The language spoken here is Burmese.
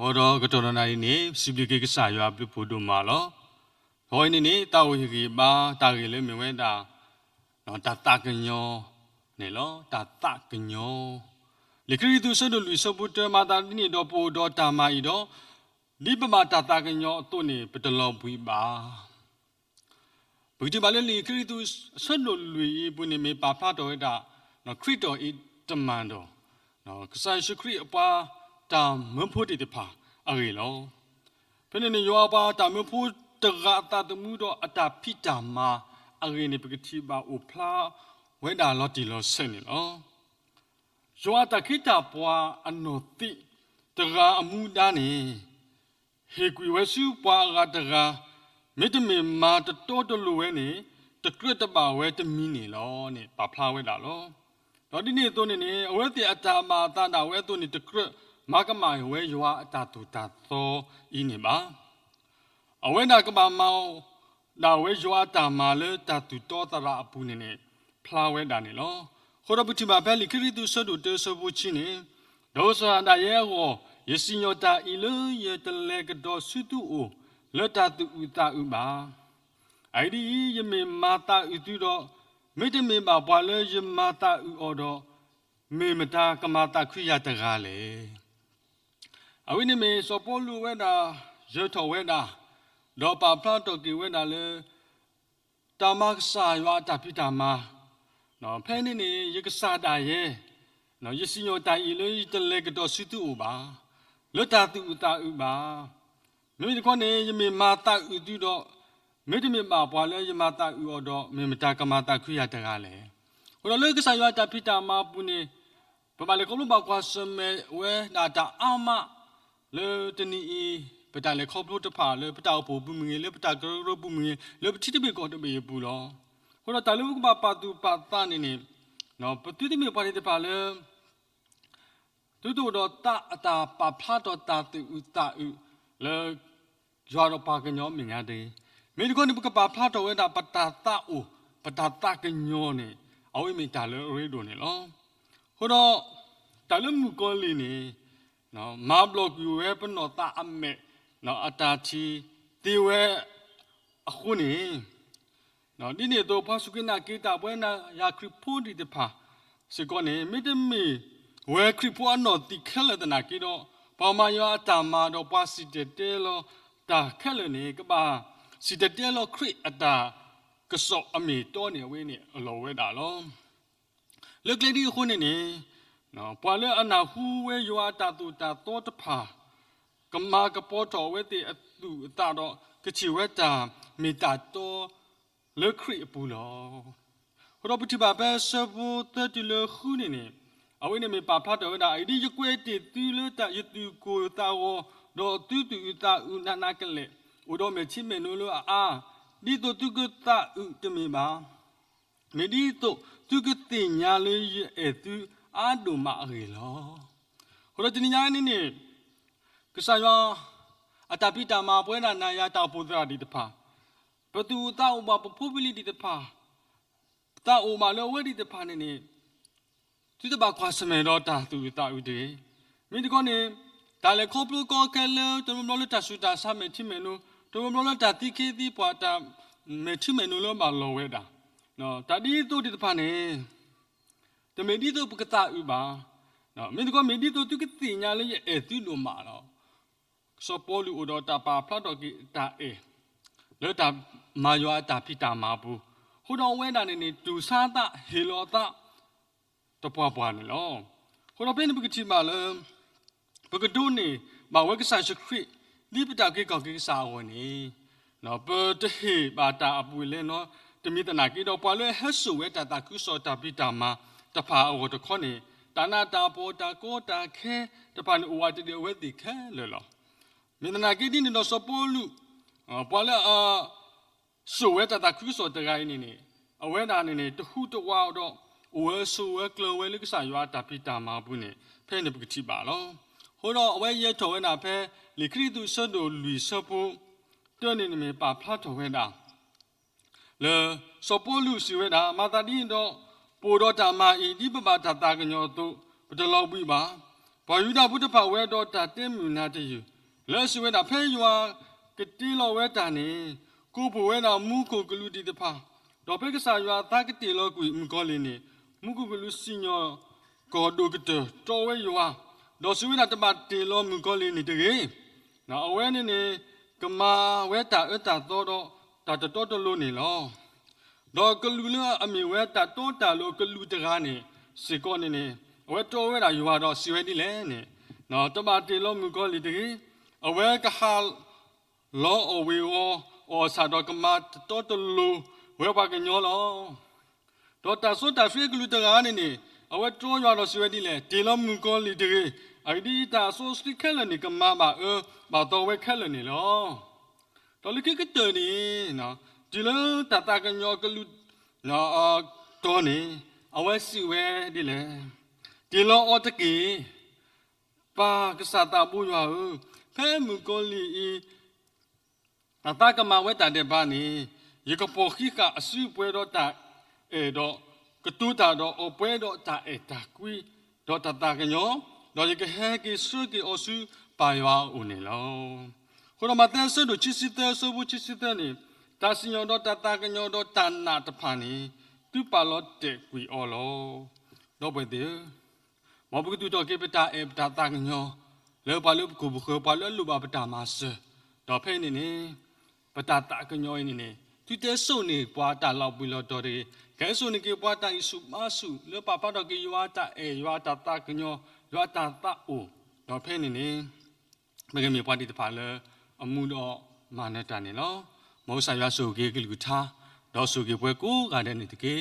ဟောတော့ကတော်တော်နိုင်နေစီပလီကေကစားရွာပြဖို့တို့မှာလောဟောနေနေတာဝဟီကီပါတာကေလေမြဝဲတာနော်တာတာကညောနေလောတာတာကညောလေခရီတူဆဒလူဆပုတမာတာနိတော့ပိုတော့တာမာဤတော့ဒီပမာတာတာကညောအတုနေပတလောပွီပါဘုဒ္ဓဘာလေလေခရီတူဆဒလူပုနေမေပါဖာတော်တာနော်ခရစ်တော်ဤတမန်တော်နော်ကဆိုင်ရှခရစ်အပွား တာမဖို့တိတဖာအေလောဖနေနေယောပါတာမဖို့တဂတာတမှုတော့အတာဖိတာမာအေနေပကတိပါဥဖလာဝဲတာလော်တီလောဆင်းနေလောယောတာခိတာပွားအနောတိတဂအမှုဒါနေဟေကွေဝစုပွားကတဂမေတ္တမေမာတတော်တလူဝဲနေတကရတပါဝဲတမီနေလောနေပါဖလာဝဲတာလောတော့ဒီနေ့တော့နေအဝဲတိအတာမာတတာဝဲတော့နေတကရ မကမယဝဲယောအတာတူတာသောဤနေပါအဝဲနာကမမောင်ဒါဝဲယောအတာမာလေတာတူတော်တရာအပူနေနေဖလာဝဲတာနေလောခေါ်တော့ပတိမဘဲလီခရီတူဆဒူတေဆဘူချင်းနေဒေါဆာဒါယေဝယစီညောတာဤလေယတလေကတော့စုတူအိုလတ်တာတူဥတာဥပါအိုင်ဒီယမေမာတာဥတူတော့မေတ္တမေပါဘွာလေယမာတာဥအော်တော့မေမတာကမာတာခွိယတကားလေ အဝိနိမေစပေါ်လူဝဲတာရထောဝဲတာတော့ပါဖတ်တော့ကေဝဲတာလေတမကဆာရွာတပိတမနော်ဖဲနေနေရကစားတာရဲ့နော်ယစီညောတိုင်လေတလေကတော့စုတူပါလွတ်တာတူတာဥပါမိမိကောနေယမေမာတာဥတူတော့မိတမေပါဘွာလဲယမာတာဥတော့မေမတာကမာတာခွရတကားလေဟိုတော့လေကစားရွာတပိတမပူနေပမာလေကောလုံးပါကွာစမဲဝဲနာတာအာမ le tani i pata le khop lo ta pha le pata bo bu mi le pata gro gro bu mi le pati ti be ko ta be bu lo ko da ta lu ba pa tu pa ta ni ni no pati ti me pa ni ta pha le tu tu do ta ata pa pha do ta tu u ta u le yo do pa ka nyo mi nya de me ko ni ka pa pha do we da pata ta u pata ta ka nyo ni awi mi ta le re do ni lo ko do ta lu mu ko li ni နော်မာ ဘလော့ယူဝဲပနောတာအမေနော်အတာချီတီဝဲအခုနေနော်ဒီနေ့တော့ဖာစုကနာကေတာပွဲနာယာခရဖိုဒီတဖာစကောနေမိတမီဝဲခရဖိုအနော်တီခဲလတနာကေတော့ဘောမယောအတာမာတော့ပါစီတဲတဲလောတာခဲလနေကပါစီတဲတဲလောခရအတာကစောအမီတော့နေဝဲနေအလောဝဲတာလောလက်ကလေးဒီခုနေနေ နော်ပွာလေအနာဟူဝဲယောအတာတူတာတောတဖာကမာကပေါ်တော်ဝဲတဲ့အတူအတာတော့ကချီဝဲတာမေတာတော်လက်ခရီအပူလောဟောပတိပါပဲဆဘူတတိလခုနေနေအဝိနေမေပါဖတ်တော်ဒါအိဒီယကွဲတီတူလတာယတူကိုတာဝတော့တူတူတာဥနာနာကလေဥတော်မေချိမေနိုလိုအာဒီတော့တူကတာဥတမေပါမေဒီတော့တူကတင်ညာလေးရဲ့တူ အာဒုမအေလောဟိုတော့ဒီညာနေနေကဆာယောအတပိတာမပွဲနာနာယတာပုဒရာဒီတဖာဘသူတာဥပပပူပလီဒီတဖာတာဥမလောဝဒီတဖာနေနေသူတပါခွာစမေတော့တာသူတာဥတေမင်းဒီကောနေဒါလေခေါပလူကောကဲလေတမမလောတဆူတာဆာမေတိမေနုတမမလောတတိကေတိပွာတာမေတိမေနုလောမလောဝဲတာနော်တတိတူဒီတဖာနေ တမေဒီတို့ပကတာဥပါနော်မင်းတို့ကမေဒီတို့သူကတိညာလေးရဲ့အဲသူ့လိုမှာတော့စောပေါ်လူဥတော်တာပါဖတ်တော်ကတာအေလောတာမာယောတာဖိတာမာဘူးဟိုတော်ဝဲတာနေနေတူစားတာဟေလောတာတပွားပွားနေလောဟိုတော်ပင်းပကတိမာလပကဒုနေမဝဲကဆန်ရှခရစ်ဒီပတာကေကောကေစာဝနေနော်ပတဟေပါတာအပူလဲနော်တမိတနာကေတော့ပွားလဲဟဆူဝဲတာတာကုစောတာပိတာမာ တဖာအောတခေါနေတာနာတာပေါ်တာကိုတာခဲတဖာနဝတ်တေဝဲတိခဲလေလောမင်းနာကိတိနေတော့စပေါ်လူပေါ်လာအဆိုဝဲတာတာခုဆိုတဂိုင်းနေနေအဝဲနာနေနေတခုတဝါတော့ဝဲဆိုဝဲကလဝဲလိကစားရွာတာပိတာမာဘူးနေဖဲနေပကတိပါလောဟိုတော့အဝဲရဲထော်ဝဲနာဖဲလီခရီတူဆတ်တို့လူဆဖို့တွနေနေမပါဖတ်ထော်ဝဲတာလေစပေါ်လူစီဝဲတာမာတာဒီတော့ ပိုတော့ဓမ္မဤဒီပပတတာကညောတုပတလောက်ပြီပါပဘာယူတာဘုဒ္ဓဘာဝဲတော့တာတင်းမြူနာတယူလဲဆွေတာဖဲယွာကတိလောဝဲတာနေကိုဘဝဲတာမူကိုကလူတီတဖာတော့ဖဲကစားယွာတာကတိလောကွေမကောလင်းနေမူကိုကလူစညောကောဒိုကတတော်ဝဲယွာတော့ဆွေတာတပတ်တေလောမကောလင်းနေတကေနော်အဝဲနေနေကမာဝဲတာအတာတော့တော့တာတော်တော်လို့နေလော တော့ကလူလအမေဝဲတာတွန်းတာလို့ကလူတကားနေစေကောနေနေအဝဲတော်ဝဲတာယူတော့စီဝဲဒီလဲနေနော်တမတေလုံးမူကောလီတကြီးအဝဲကဟာလောအဝေဝအော်စာတော့ကမတ်တော်တလူဝဲပါကညောလောတော့တာဆိုတာဖေကလူတကားနေနေအဝဲတော်ရတော့စီဝဲဒီလဲတေလုံးမူကောလီတကြီးအိုင်ဒီတာဆိုစတိခဲလနေကမမအဘာတော်ဝဲခဲလနေလောတော်လကိကတနေနော် ဒီလတတကညောကလူနော်အတော်နေအဝဲစီဝဲဒီလေဒီလောအတကေပါကစားတာဘူးရွာဖဲမူကိုလီတတကမဝဲတာတဲ့ဘာနေရေကပေါ်ခိကအစုပွဲတော့တာအဲတော့ကတူတာတော့အပွဲတော့တာအဲတာကွီတော့တတကညောတော့ရေကဟဲကေဆုကေအစုပါရွာဦးနေလောခရမတန်ဆဒချစ်စစ်တဲ့ဆိုဘူးချစ်စစ်တဲ့နေ တာစညောတော့တတကညောတော့တနာတဖာနေသူပါလို့တဲ့ကွီအော်လောတော့ပဲတဲ့မဘကတူတော့ကေပတာအပတာတကညောလေပါလို့ကိုဘခပါလို့လူပါပတာမဆတော့ဖဲနေနေပတာတကညောနေနေသူတဲစုံနေပွားတာလောက်ပြီးလို့တော့တယ်ကဲစုံနေကေပွားတာဣစုမဆုလေပါပါတော့ကေယွာတာအေယွာတာတကညောယွာတာတအိုတော့ဖဲနေနေမကမေပွားတိတဖာလေအမှုတော့မာနတန်နေလော မောဆာရဆုကေကလူထားတော့ဆုကေပွဲကိုကတဲ့နေတကေ